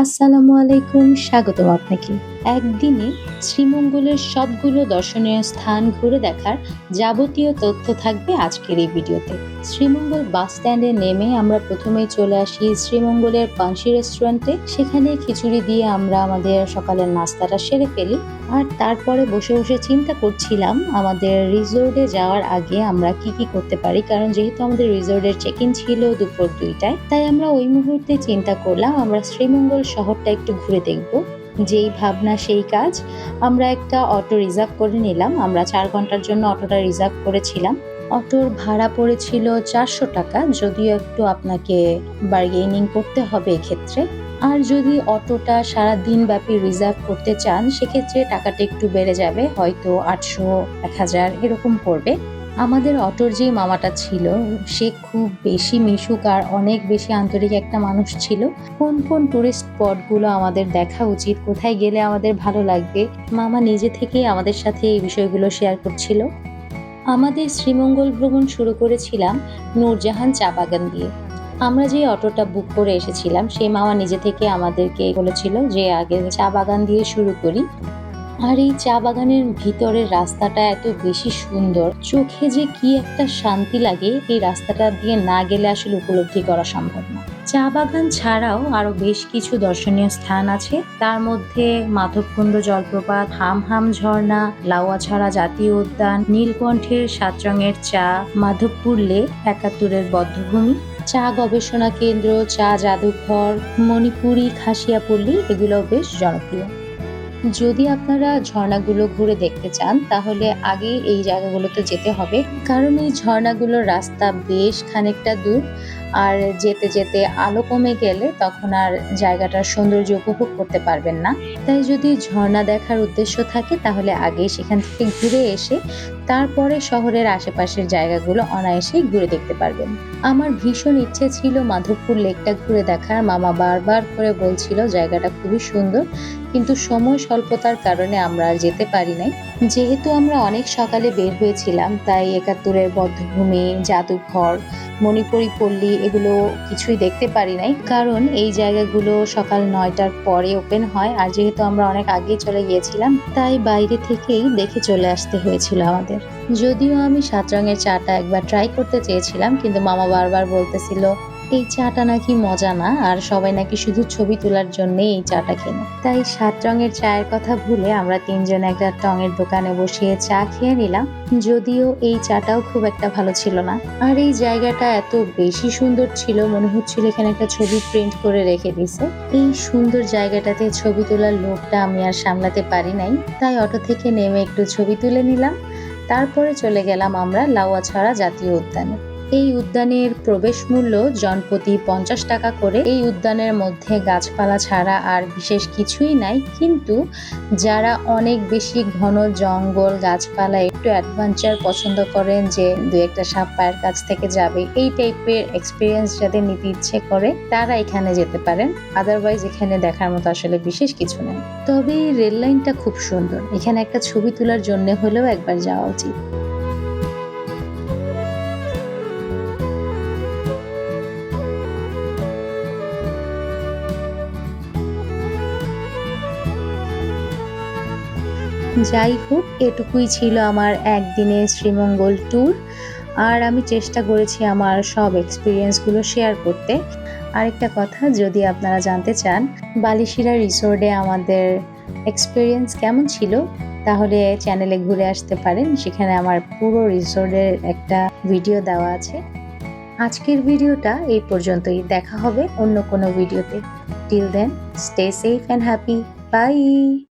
আসসালামু আলাইকুম স্বাগতম আপনাকে। একদিনে শ্রীমঙ্গলের সবগুলো দর্শনীয় স্থান ঘুরে দেখার যাবতীয় তথ্য থাকবে আজকের এই ভিডিওতে। শ্রীমঙ্গল বাস স্ট্যান্ডে নেমে আমরা প্রথমেই চলে আসি শ্রীমঙ্গলের পানসি রেস্টুরেন্টে। সেখানে খিচুড়ি দিয়ে আমরা আমাদের সকালের নাস্তাটা সেরে ফেলি। আর তারপরে বসে বসে চিন্তা করছিলাম আমাদের রিসোর্টে যাওয়ার আগে আমরা কি কি করতে পারি, কারণ যেহেতু আমাদের রিসোর্টের চেক ইন ছিল দুপুর দুইটায়, তাই আমরা ওই মুহূর্তে চিন্তা করলাম আমরা শ্রীমঙ্গল শহরটা একটু ঘুরে দেখব। যেই ভাবনা, সেই কাজ আমরা একটা অটো রিজার্ভ করে নিলাম। আমরা চার ঘণ্টার জন্য অটোটা রিজার্ভ করেছিলাম। অটোর ভাড়া পড়েছিল চারশো টাকা। যদিও একটু আপনাকে বার্গেনিং করতে হবে এক্ষেত্রে। আর যদি অটোটা সারা দিন ব্যাপী রিজার্ভ করতে চান, সেক্ষেত্রে টাকাটা একটু বেড়ে যাবে। হয়তো আটশো, এক হাজার এরকম পড়বে। আমাদের অটোর যে মামাটা ছিল, সে খুব বেশি মিশুক আর অনেক বেশি আন্তরিক একটা মানুষ ছিল। কোন কোন টুরিস্ট স্পটগুলো আমাদের দেখা উচিত, কোথায় গেলে আমাদের ভালো লাগবে, মামা নিজে থেকেই আমাদের সাথে এই বিষয়গুলো শেয়ার করছিল। আমাদের শ্রীমঙ্গল ভ্রমণ শুরু করেছিলাম নূরজাহান চা বাগান দিয়ে। আমরা যে অটোটা বুক করে এসেছিলাম, সেই মামা নিজে থেকে আমাদেরকে বলেছিল যে আগে চা বাগান দিয়ে শুরু করি। আর এই চা বাগানের ভিতরের রাস্তাটা এত বেশি সুন্দর, চোখে যে কি একটা শান্তি লাগে, এই রাস্তাটা দিয়ে না গেলে আসলে উপলব্ধি করা সম্ভব না। চা বাগান ছাড়াও আরও বেশ কিছু দর্শনীয় স্থান আছে। তার মধ্যে মাধবকুণ্ড জলপ্রপাত, হামহাম ঝর্ণা লাউয়াছড়া জাতীয় উদ্যান, নীলকণ্ঠের সাত রঙের চা, মাধবপুর লেক, একাত্তরের বদ্ধভূমি, চা গবেষণা কেন্দ্র, চা জাদুঘর, মণিপুরি খাসিয়াপল্লী, এগুলোও বেশ জনপ্রিয়। যদি আপনারা ঝর্ণাগুলো ঘুরে দেখতে চান, তাহলে আগে এই জায়গাগুলোতে যেতে হবে। কারণ এই ঝর্ণাগুলোর রাস্তা বেশ খানিকটা দূর, আর যেতে যেতে আলো কমে গেলে তখন আর জায়গাটার সৌন্দর্য উপভোগ করতে পারবেন না। তাই যদি ঝর্ণা দেখার উদ্দেশ্য থাকে, তাহলে আগে সেখান থেকে ঘুরে এসে তারপরে শহরের আশেপাশের জায়গাগুলো অনায়াসে ঘুরে দেখতে পারবেন। আমার ভীষণ ইচ্ছে ছিল মাধবপুর লেকটা ঘুরে দেখার। মামা বারবার করে বলছিল জায়গাটা খুবই সুন্দর, কিন্তু সময় স্বল্পতার কারণে আমরা আর যেতে পারি নাই। যেহেতু আমরা অনেক সকালে বের হয়েছিলাম, তাই একাত্তরের বদ্ধভূমি, জাদুঘর মণিপুরি পল্লী এগুলো কিছুই দেখতে পারি নাই। কারণ এই জায়গাগুলো সকাল নয়টার পরে ওপেন হয় আর যেহেতু আমরা অনেক আগেই চলে গিয়েছিলাম, তাই বাইরে থেকেই দেখে চলে আসতে হয়েছিল আমাদের। যদিও আমি সাত রঙের চাটা একবার ট্রাই করতে চেয়েছিলাম, কিন্তু মামা বারবার বলতেছিল এই চাটা নাকি মজা না, আর সবাই নাকি শুধু ছবি তোলার জন্য এই চাটা কেনে। তাই সাত রঙের চায়ের কথা ভুলে আমরা তিনজন একটা টঙের দোকানে বসিয়ে চা খেয়ে নিলাম, যদিও এই চাটাও খুব একটা ভালো ছিল না। আর এই জায়গাটা এত বেশি সুন্দর ছিল, মনে হচ্ছিল এখানে একটা ছবি প্রিন্ট করে রেখে দিছে। এই সুন্দর জায়গাটাতে ছবি তোলার লোকটা আমি আর সামলাতে পারি নাই, তাই অটো থেকে নেমে একটু ছবি তুলে নিলাম। তারপরে চলে গেলাম আমরা লাউয়াছড়া জাতীয় উদ্যানে। এই উদ্যানের প্রবেশ মূল্য জনপ্রতি পঞ্চাশ টাকা করে। এই উদ্যানের মধ্যে গাছপালা ছাড়া আর বিশেষ কিছুই নাই। কিন্তু যারা অনেক বেশি ঘন জঙ্গল গাছপালা একটু অ্যাডভেঞ্চার পছন্দ করেন যে দু একটা সাপ পায়ের কাছ থেকে যাবে, এই টাইপের এক্সপিরিয়েন্স যাদের নিতে ইচ্ছে করে, তারা এখানে যেতে পারেন। আদারওয়াইজ এখানে দেখার মতো আসলে বিশেষ কিছু নেই। তবে রেল লাইনটা খুব সুন্দর। এখানে একটা ছবি তোলার জন্য হলেও একবার যাওয়া উচিত। যাই হোক, এটুকুই ছিল আমার একদিনে শ্রীমঙ্গল ট্যুর আর আমি চেষ্টা করেছি আমার সব এক্সপিরিয়েন্সগুলো শেয়ার করতে। আরেকটা কথা, যদি আপনারা জানতে চান, বালিশিরা রিসোর্টে আমাদের এক্সপিরিয়েন্স কেমন ছিল, তাহলে চ্যানেলে ঘুরে আসতে পারেন। সেখানে আমার পুরো রিসোর্টের একটা ভিডিও দেওয়া আছে। আজকের ভিডিওটা এই পর্যন্তই। দেখা হবে অন্য কোনো ভিডিওতে till then stay safe and happy bye